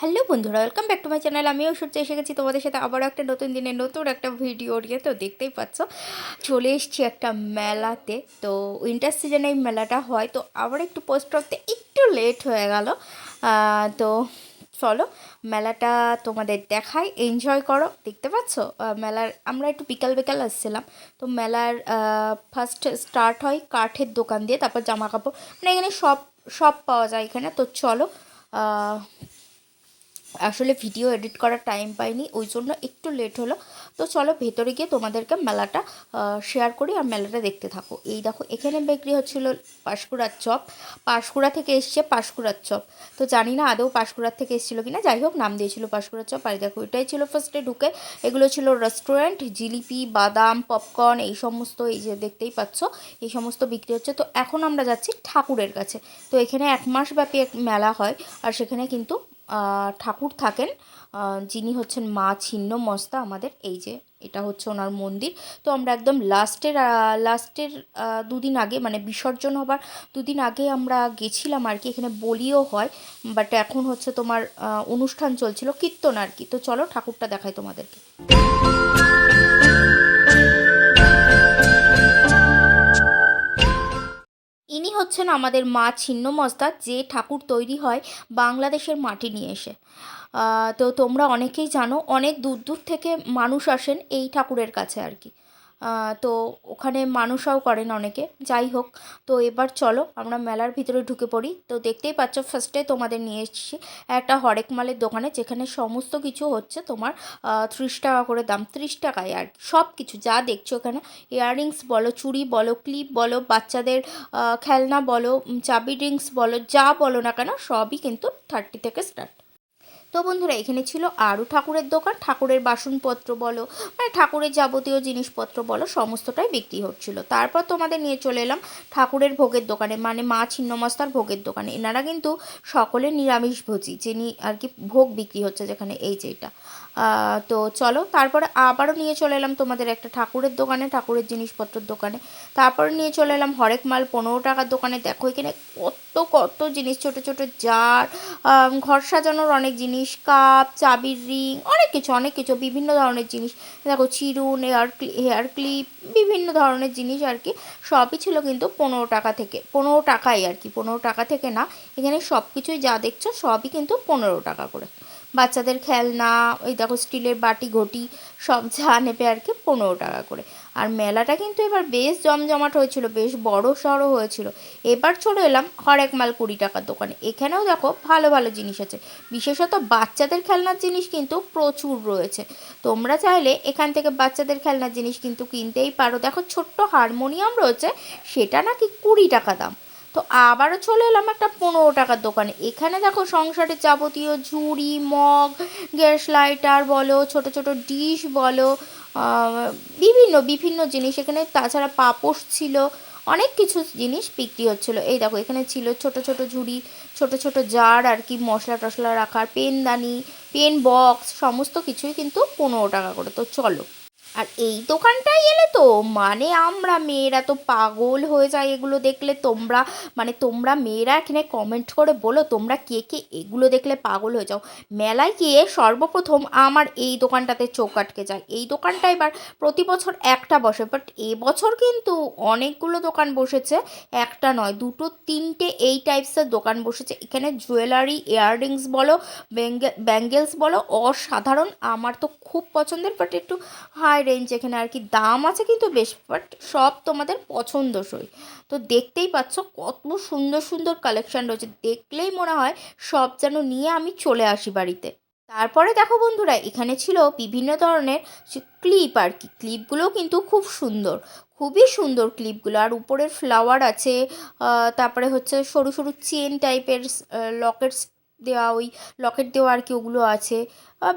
Hello বন্ধুরা welcome back to my channel আমিও সূর্য এসে গেছি তোমাদের সাথে আবারও একটা নতুন দিনে নতুন একটা ভিডিও নিয়ে। তো দেখতেই পাচ্ছ, চলে এসছি একটা মেলাতে। তো উইন্টার সিজনে এই মেলাটা হয়, তো আবার একটু পোস্ট করতে একটু লেট হয়ে গেল। তো চলো, মেলাটা তোমাদের দেখাই এনজয় করো। দেখতে পাচ্ছ মেলার, আমরা একটু বিকাল বিকাল আসছিলাম। তো মেলার ফার্স্ট স্টার্ট হয় কাঠের দোকান দিয়ে, তারপর জামা কাপড় মানে এখানে সব সব পাওয়া যায় এখানে। তো চলো আসলে ভিডিও এডিট করার টাইম পাইনি, ওই জন্য একটু লেট হলো। তো চলো ভেতরে গিয়ে তোমাদেরকে মেলাটা শেয়ার করি আর মেলাটা দেখতে থাকো। এই দেখো, এখানে বিক্রি হচ্ছিল পাঁশকুড়ার চপ। পাঁশকুড়া থেকে এসছে পাঁশকুড়ার চপ। তো জানি না আদৌ পাঁশকুড়ার থেকে এসেছিল কিনা, যাই হোক, নাম দিয়েছিল পাঁশকুড়ার চপ। আর দেখো, এটাই ছিল ফার্স্টে ঢুকে। এগুলো ছিল রেস্টুরেন্ট জিলিপি, বাদাম পপকর্ন এই সমস্ত এই যে দেখতেই পাচ্ছ, এই সমস্ত বিক্রি হচ্ছে। তো এখন আমরা যাচ্ছি ঠাকুরের কাছে। তো এখানে এক মাস ব্যাপী এক মেলা হয়, আর সেখানে কিন্তু ঠাকুর থাকেন যিনি হচ্ছেন মা ছিন্ন মস্তা আমাদের, এই যে এটা হচ্ছে ওনার মন্দির। তো আমরা একদম লাস্টের লাস্টের দুদিন আগে মানে বিসর্জন হবার দুদিন আগে আমরা গেছিলাম আর কি, এখানে বলিও হয় বাট এখন হচ্ছে তোমার অনুষ্ঠান চলছিল কীর্তন আর কি। তো চলো ঠাকুরটা দেখাই তোমাদেরকে। হচ্ছেন আমাদের মা ছিন্নমস্তা যে ঠাকুর তৈরি হয় বাংলাদেশের মাটি নিয়ে এসে। তো তোমরা অনেকেই জানো, অনেক দূর দূর থেকে মানুষ আসেন এই ঠাকুরের কাছে আর কি। তো ওখানে মানুষও করেন অনেকে। যাই হোক, তো এবার চলো, আমরা মেলার ভিতরে ঢুকে পড়ি। তো দেখতেই পাচ্ছ ফার্স্টে তোমাদের নিয়ে এসেছি একটা হরেক মালের দোকানে, যেখানে সমস্ত কিছু হচ্ছে তোমার ত্রিশ টাকা করে দাম, ত্রিশ টাকায় আর সব কিছু যা দেখছ এখানে ইয়াররিংস বলো, চুড়ি বলো ক্লিপ বলো, বাচ্চাদের খেলনা বলো চাবি রিংস বলো, যা বলো না কেন, সবই কিন্তু থার্টি থেকে স্টার্ট তো বন্ধুরা, এখানে ছিল আরও ঠাকুরের দোকান, ঠাকুরের বাসনপত্র বলো মানে ঠাকুরের যাবতীয় জিনিসপত্র বলো, সমস্তটাই বিক্রি হচ্ছিল। তারপর তোমাদের নিয়ে চলে এলাম ঠাকুরের ভোগের দোকানে মানে মা ছিন্নমস্তার ভোগের দোকানে। এনারা কিন্তু সকলে নিরামিষভোজী, যিনি আর কি ভোগ বিক্রি হচ্ছে যেখানে, এই যে এটা। তো চলো, তারপরে আবারও নিয়ে চলে এলাম তোমাদের একটা ঠাকুরের দোকানে, ঠাকুরের জিনিসপত্রের দোকানে। তারপরে নিয়ে চলে এলাম হরেক মাল পনেরো টাকার দোকানে। দেখো এখানে কত কত জিনিস, ছোট ছোট জার ঘর সাজানোর অনেক জিনিস, কাপ, চাবির রিং, অনেক কিছু অনেক কিছু, বিভিন্ন ধরনের জিনিস। দেখো চিরুন, হেয়ার হেয়ার ক্লিপ, বিভিন্ন ধরনের জিনিস আর কি। সবই ছিল কিন্তু পনেরো টাকা থেকে, পনেরো টাকাই আর কি, পনেরো টাকা থেকে না। এখানে সব কিছুই যা দেখছ সবই কিন্তু পনেরো টাকা করে। বাচ্চাদের খেলনা, ওই দেখো স্টিলের বাটি, ঘটি, সব যা নেবে আর কি পনেরো টাকা করে। আর মেলাটা কিন্তু এবার বেশ জমজমাট হয়েছিল, বেশ বড় সড়ো হয়েছিল। এবার চলে এলাম হরেক মাল কুড়ি টাকার দোকানে। এখানেও দেখো ভালো ভালো জিনিস আছে। বিশেষত বাচ্চাদের খেলনার জিনিস কিন্তু প্রচুর রয়েছে। তোমরা চাইলে এখান থেকে বাচ্চাদের খেলনার জিনিস কিন্তু কিনতেই পারো। দেখো ছোট্ট হারমোনিয়াম রয়েছে, সেটা নাকি কুড়ি টাকা দাম। তো আবারও চলে এলাম একটা পনেরো টাকার দোকানে। এখানে দেখো সংসারের যাবতীয় ঝুড়ি, মগ, গ্যাস লাইটার বলো, ছোট ছোট ডিশ বলো বিভিন্ন বিভিন্ন জিনিস। এখানে তাছাড়া পাপোশ ছিল, অনেক কিছু জিনিস বিক্রি হচ্ছিল। এই দেখো, এখানে ছিল ছোট ছোট ঝুড়ি, ছোট ছোট জার আর কি মশলা টশলা রাখার, পেনদানি, পেন বক্স, সমস্ত কিছুই কিন্তু পনেরো টাকা করে। তো চলো আর এই দোকানটায় এলে তো মানে আমরা মেয়েরা তো পাগল হয়ে যায় এগুলো দেখলে। তোমরা মানে তোমরা মেয়েরা এখানে কমেন্ট করে বলো, তোমরা কে কে এগুলো দেখলে পাগল হয়ে যাও। মেলায় গিয়ে সর্বপ্রথম আমার এই দোকানটাতে চোখ আটকে যায়। এই দোকানটা এবার প্রতি বছর একটা বসে বাট এবছর কিন্তু অনেকগুলো দোকান বসেছে। একটা নয়, দুটো, তিনটে এই টাইপসের দোকান বসেছে। এখানে জুয়েলারি ইয়াররিংস বলো ব্যাঙ্গেলস বলো, অসাধারণ। আমার তো খুব পছন্দের বাট একটু হাই রেঞ্জ এখানে আর কি দাম আছে কিন্তু বেশ বাট সব তোমাদের পছন্দসই। তো দেখতেই পাচ্ছ কত সুন্দর সুন্দর কালেকশন রয়েছে। দেখলেই মনে হয় সব যেন নিয়ে আমি চলে আসি বাড়িতে। তারপরে দেখো বন্ধুরা, এখানে ছিল বিভিন্ন ধরনের ক্লিপ আর কি। ক্লিপগুলোও কিন্তু খুব সুন্দর, খুবই সুন্দর ক্লিপগুলো আর উপরের ফ্লাওয়ার আছে তারপরে হচ্ছে সরু সরু চেন টাইপের লকেটস দেওয়া, ওই লকেট দেওয়া আর কি ওগুলো আছে।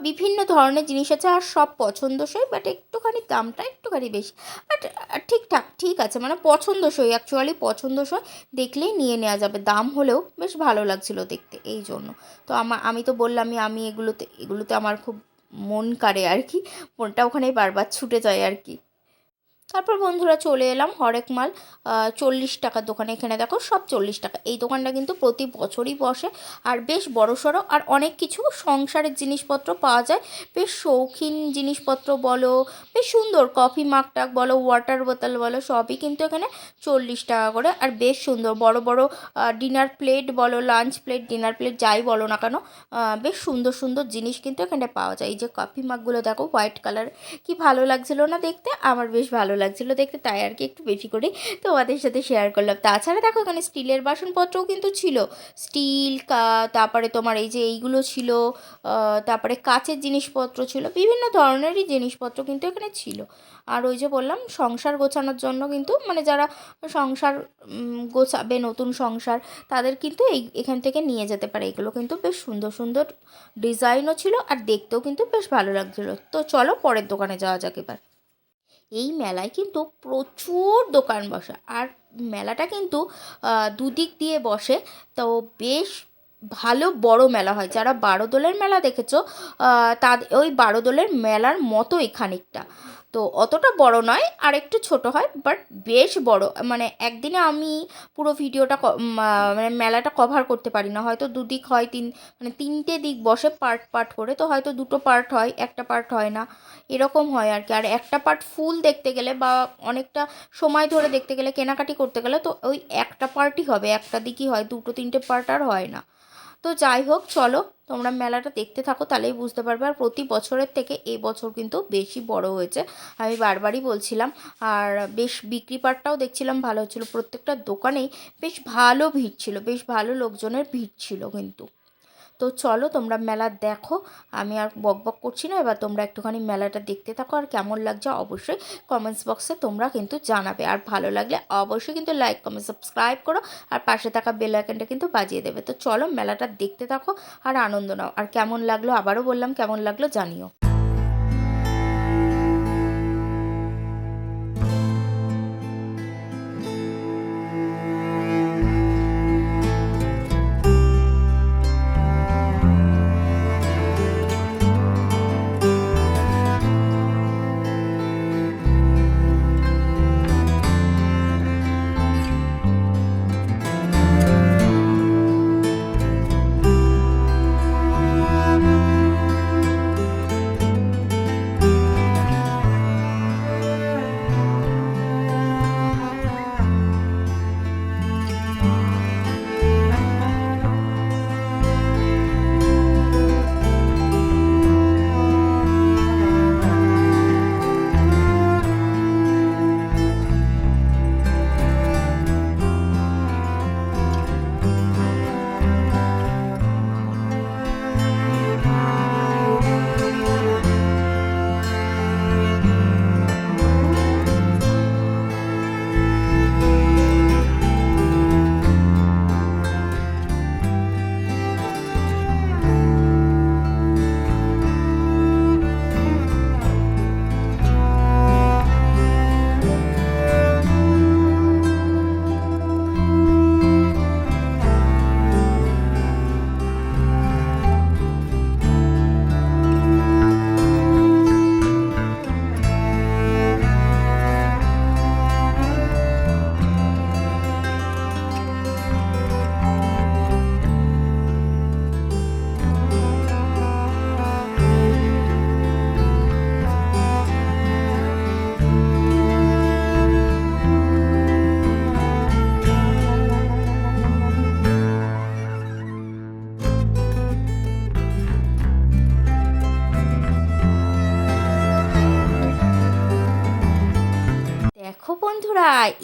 বিভিন্ন ধরনের জিনিস আছে, আর সব পছন্দসই বাট একটুখানি দামটা একটুখানি বেশি। বাট ঠিকঠাক, ঠিক আছে মানে পছন্দসই অ্যাকচুয়ালি পছন্দসই, দেখলেই নিয়ে নেওয়া যাবে। দাম হলেও বেশ ভালো লাগছিল দেখতে এই জন্য। তো আমার আমি তো বললামই, আমি এগুলোতে এগুলোতে আমার খুব মন কাড়ে আর কি, মনটা ওখানেই বারবার ছুটে যায় আর কি। তারপর বন্ধুরা চলে এলাম হরেক মাল চল্লিশ টাকার দোকানে। এখানে দেখো সব চল্লিশ টাকা। এই দোকানটা কিন্তু প্রতি বছরই বসে। আর বেশ বড় সড়ো। আর অনেক কিছু সংসারের জিনিসপত্র পাওয়া যায়। বেশ শৌখিন জিনিসপত্র বলো, বেশ সুন্দর। কফি মাগটাক বলো ওয়াটার বোতল বলো, সবই কিন্তু এখানে চল্লিশ টাকা করে। আর বেশ সুন্দর। বড় বড় ডিনার প্লেট বলো লাঞ্চ প্লেট ডিনার প্লেট যাই বলো না কেন বেশ সুন্দর সুন্দর জিনিস কিন্তু এখানে পাওয়া যায়। এই যে কফি মাগগুলো দেখো হোয়াইট কালার কি ভালো লাগছিল না দেখতে? আমার বেশ ভালো লাগছিল দেখতে, তাই আর কি একটু বেশি করে তোমাদের সাথে শেয়ার করলাম। তাছাড়া দেখো এখানে স্টিলের বাসনপত্রও কিন্তু ছিল। স্টিল কা, তারপরে তোমার এই যে এইগুলো ছিল তারপরে কাচের জিনিসপত্র ছিল, বিভিন্ন ধরনেরই জিনিসপত্র কিন্তু এখানে ছিল। আর ওই যে বললাম, সংসার গোছানোর জন্য কিন্তু মানে যারা সংসার গোছাবে, নতুন সংসার, তাদের কিন্তু এই, এখান থেকে নিয়ে যেতে পারে। এগুলো কিন্তু বেশ সুন্দর সুন্দর ডিজাইনও ছিল, আর দেখতেও কিন্তু বেশ ভালো লাগছিল। তো চলো পরের দোকানে যাওয়া যাক এবার। এই মেলায় কিন্তু প্রচুর দোকান বসে। আর মেলাটা কিন্তু দুদিক দিয়ে বসে। তো বেশ ভালো বড় মেলা হয়। যারা বারোদোলের মেলা দেখেছ তাদের ওই বারোদোলের মেলার মতো খানিকটা তো অতটা বড় নয়, আর একটু ছোট হয় বাট বেশ বড়। মানে একদিনে আমি পুরো ভিডিওটা মানে মেলাটা কভার করতে পারি না। হয়তো দুদিক হয়, তিন মানে তিনটে দিক বসে পার্ট পার্ট করে, তো হয়তো দুটো পার্ট হয়, একটা পার্ট হয় না। এরকম হয় আর কি। আর একটা পার্ট ফুল দেখতে গেলে বা অনেকটা সময় ধরে দেখতে গেলে, কেনাকাটি করতে গেলে, তো ওই একটা পার্টই হবে। একটা দিকই হয়, দুটো, তিনটে পার্ট আর হয় না। তো যাই হোক, চলো, তোমরা মেলাটা দেখতে থাকো, তাহলেই বুঝতে পারবে। আর প্রতি বছরের থেকে এই বছর কিন্তু বেশি বড় হয়েছে। আমি বারবারই বলছিলাম, আর বেশ বিক্রি পাটটাও দেখছিলাম, ভালো হচ্ছিল। প্রত্যেকটা দোকানেই বেশ ভালো ভিড় ছিল, বেশ ভালো লোকজনের ভিড় ছিল কিন্তু। তো চলো তোমরা মেলা দেখো। আমি আর বক বক করছি না, এবার তোমরা একটুখানি মেলাটা দেখতে থাকো আর কেমন লাগছে অবশ্যই কমেন্টস বক্সে তোমরা কিন্তু জানাবে। আর ভালো লাগলে অবশ্যই কিন্তু লাইক কমেন্ট সাবস্ক্রাইব করো আর পাশে থাকা বেল আইকনটা কিন্তু বাজিয়ে দেবে। তো চলো মেলাটা দেখতে থাকো আর আনন্দ নাও। আর কেমন লাগল আবারও বললাম, কেমন লাগল জানিও।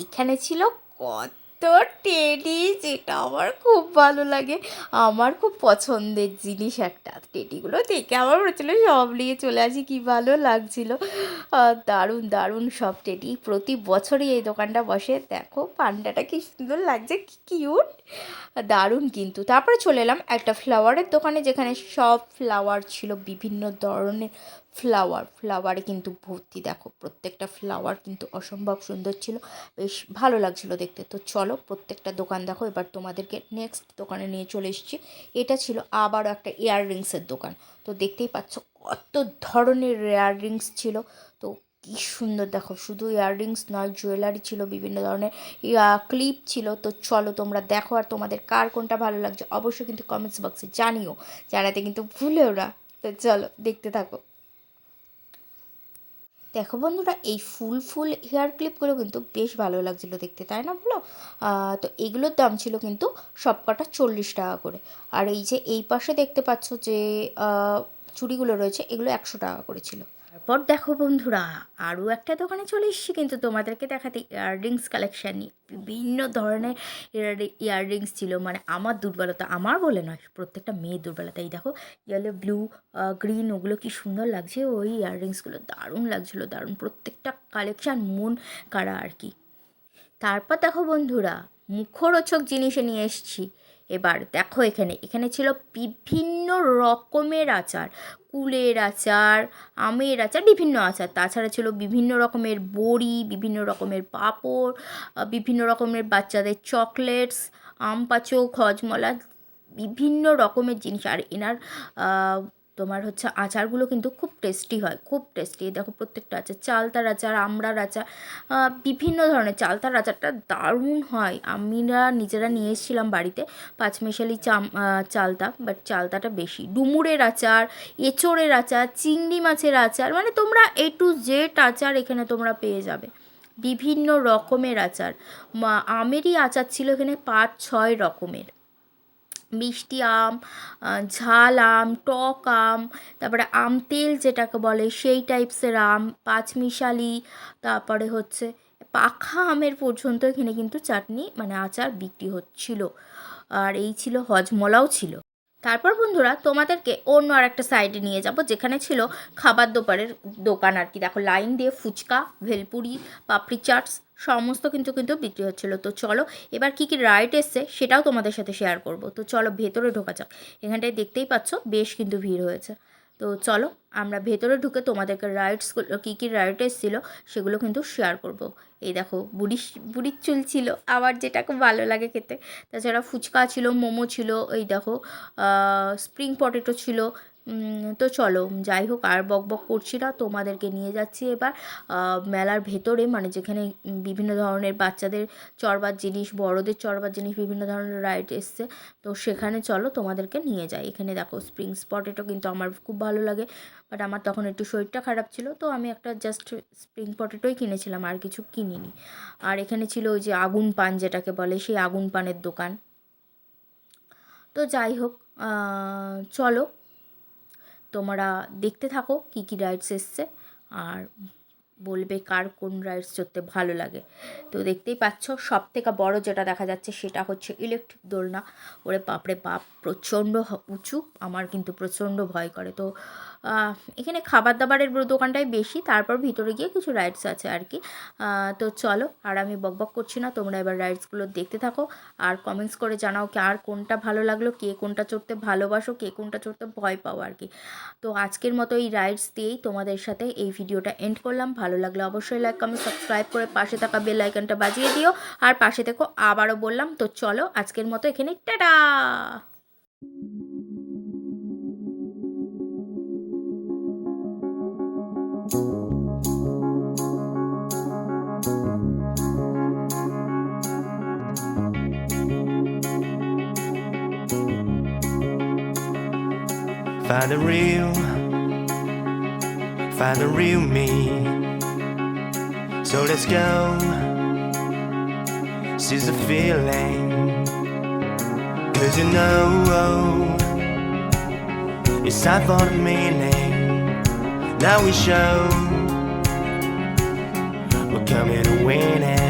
এখানে ছিল কত টেডি যেটা আমার খুব ভালো লাগে। আমার খুব পছন্দের জিনিস একটা। টেডিগুলো দেখে আমার হচ্ছিল সব নিয়ে চলে আসি, কি ভালো লাগছিল। দারুণ দারুণ সব টেডি। প্রতি বছরই এই দোকানটা বসে। দেখো, পান্ডাটা কি সুন্দর লাগছে কিউট। দারুণ কিন্তু। তারপরে চলে এলাম একটা ফ্লাওয়ারের দোকানে যেখানে সব ফ্লাওয়ার ছিল, বিভিন্ন ধরনের ফ্লাওয়ার ফ্লাওয়ারে কিন্তু ভর্তি। দেখো, প্রত্যেকটা ফ্লাওয়ার কিন্তু অসম্ভব সুন্দর ছিল। বেশ ভালো লাগছিল দেখতে। তো চলো, প্রত্যেকটা দোকান দেখো। এবার তোমাদেরকে নেক্সট দোকানে নিয়ে চলে এসেছি। এটা ছিল আবারও একটা ইয়াররিংসের দোকান। তো দেখতেই পাচ্ছ, কত ধরনের ইয়াররিংস ছিল। তো কি সুন্দর, দেখো, শুধু ইয়াররিংস নয় জুয়েলারি ছিল, বিভিন্ন ধরনের ক্লিপ ছিল। তো চলো, তোমরা দেখো আর তোমাদের কার কোনটা ভালো লাগছে। অবশ্যই কিন্তু কমেন্টস বক্সে জানিও। জানাতে কিন্তু ভুলেও না। তো চলো, দেখতে থাকো। দেখো বন্ধুরা, এই ফুল ফুল হেয়ার ক্লিপগুলো কিন্তু বেশ ভালো লাগছিল দেখতে, তাই না বলো? তো এগুলোর দাম ছিল কিন্তু সবকটা চল্লিশ টাকা করে। আর এই যে এই পাশে দেখতে পাচ্ছ যে চুড়িগুলো রয়েছে, এগুলো একশো টাকা করে ছিল। তারপর দেখো বন্ধুরা, আরও একটা দোকানে চলে এসেছি কিন্তু তোমাদেরকে দেখাতে ইয়াররিংস কালেকশান নিয়ে। বিভিন্ন ধরনের ইয়াররিংস ছিল মানে আমার দুর্বলতা, আমার বলে নয়, প্রত্যেকটা মেয়ের দুর্বলতা। এই দেখো ইয়েলো ব্লু গ্রিন ওগুলো কি সুন্দর লাগছে, ওই ইয়াররিংসগুলো দারুণ লাগছিল, দারুণ প্রত্যেকটা কালেকশান মন কারা আর কি। তারপর দেখো বন্ধুরা, মুখরোচক জিনিসে নিয়ে এসেছি। এবার দেখো এখানে এখানে ছিল বিভিন্ন রকমের আচার। কুলের আচার, আমের আচার, বিভিন্ন আচার। তাছাড়া ছিল বিভিন্ন রকমের বড়ি, বিভিন্ন রকমের পাঁপড় বিভিন্ন রকমের বাচ্চাদের চকলেটস, আম পাচক খজমলা, বিভিন্ন রকমের জিনিস। আর এনার তোমার হচ্ছে আচারগুলো কিন্তু খুব টেস্টি হয়, খুব টেস্টি দেখো প্রত্যেকটা আচার চালতার আচার, আমড়ার আচার বিভিন্ন ধরনের চালতার আচারটা দারুণ হয়। আমরা নিজেরা নিয়ে এসেছিলাম বাড়িতে পাঁচমেশালি চাম চালতা বাট চালতাটা বেশি। ডুমুরের আচার, এঁচোড়ের আচার, চিংড়ি মাছের আচার মানে তোমরা এ টু জেড আচার এখানে তোমরা পেয়ে যাবে। বিভিন্ন রকমের আচার। আমেরই আচার ছিল এখানে পাঁচ ছয় রকমের। মিষ্টি আম ঝাল আম, টক আম, তারপরে আম তেল যেটাকে বলে সেই টাইপসের আম, পাঁচমিশালি, তারপরে হচ্ছে পাখা আমের পর্যন্ত এখানে কিন্তু চাটনি মানে আচার বিক্রি হচ্ছিল। আর এই ছিল হজমলাও ছিল। তারপর বন্ধুরা তোমাদেরকে অন্য আর একটা সাইডে নিয়ে যাব, যেখানে ছিল খাবার দোপারের দোকান আর কি। দেখো লাইন দিয়ে ফুচকা, ভেলপুরি, পাপড়ি চাটস, সমস্ত কিন্তু কিন্তু বিক্রি হচ্ছিল। তো চলো, এবার কি কি রাইড এসছে সেটাও তোমাদের সাথে শেয়ার করব। তো চলো ভেতরে ঢোকা যাক। এখানটায় দেখতেই পাচ্ছ বেশ কিন্তু ভিড় হয়েছে। তো চলো, আমরা ভেতরে ঢুকে তোমাদেরকে রাইডসগুলো কী কী রাইড এসেছিল সেগুলো কিন্তু শেয়ার করব। এই দেখো, বুড়ি, বুড়ির চুল ছিল আবার যেটা খুব ভালো লাগে খেতে। তাছাড়া ফুচকা ছিল, মোমো ছিল, এই দেখো স্প্রিং পটেটো ছিল তো চলো, যাই হোক, আর বক বক করছি না, তোমাদেরকে নিয়ে যাচ্ছি এবার। মেলার ভেতরে মানে যেখানে বিভিন্ন ধরনের বাচ্চাদের চড়বার জিনিস, বড়দের চড়বার জিনিস, বিভিন্ন ধরনের রাইড এসছে, তো সেখানে চলো, তোমাদেরকে নিয়ে যাই। এখানে দেখো স্প্রিং পটেটো কিন্তু আমার খুব ভালো লাগে বাট আমার তখন একটু শরীরটা খারাপ ছিল, তো আমি একটা জাস্ট স্প্রিং পটেটোই কিনেছিলাম, আর কিছু কিনিনি। আর এখানে ছিল ওই যে আগুন পান যেটাকে বলে, সেই আগুন পানের দোকান। তো যাই হোক চলো তোমরা দেখতে থাকো কী কী রাইডস এসছে। আর বলবে কার কোন রাইডস চড়তে ভালো লাগে। তো দেখতেই পাচ্ছ সব থেকে বড় যেটা দেখা যাচ্ছে সেটা হচ্ছে ইলেকট্রিক দোলনা। ওরে বাপরে বাপ, প্রচণ্ড উঁচু, আমার কিন্তু প্রচণ্ড ভয় করে। তো এখানে খাবার দাবারের দোকানটাই বেশি, তারপর ভিতরে গিয়ে কিছু রাইডস আছে আর কি। তো চলো, আর আমি বকবক করছি না, তোমরা এবার রাইডসগুলো দেখতে থাকো, আর কমেন্টস করে জানাও কি আর কোনটা ভালো লাগল, কে কোনটা চড়তে ভালোবাসো, কে কোনটা চড়তে ভয় পাও আর কি। তো আজকের মতো এই রাইডস দিয়েই তোমাদের সাথে এই ভিডিওটা এন্ড করলাম, ভালো লাগলে অবশ্যই লাইক কমেন্ট সাবস্ক্রাইব করে পাশে থাকা বেল আইকনটা বাজিয়ে দিও আর পাশে থেকো আবারও বললাম তো চলো আজকের মতো এখানে tata Find the real, find the real me. So let's go, seize the feeling. Cause you know, oh, it's time for the meaning. Now we show, we're coming to win it.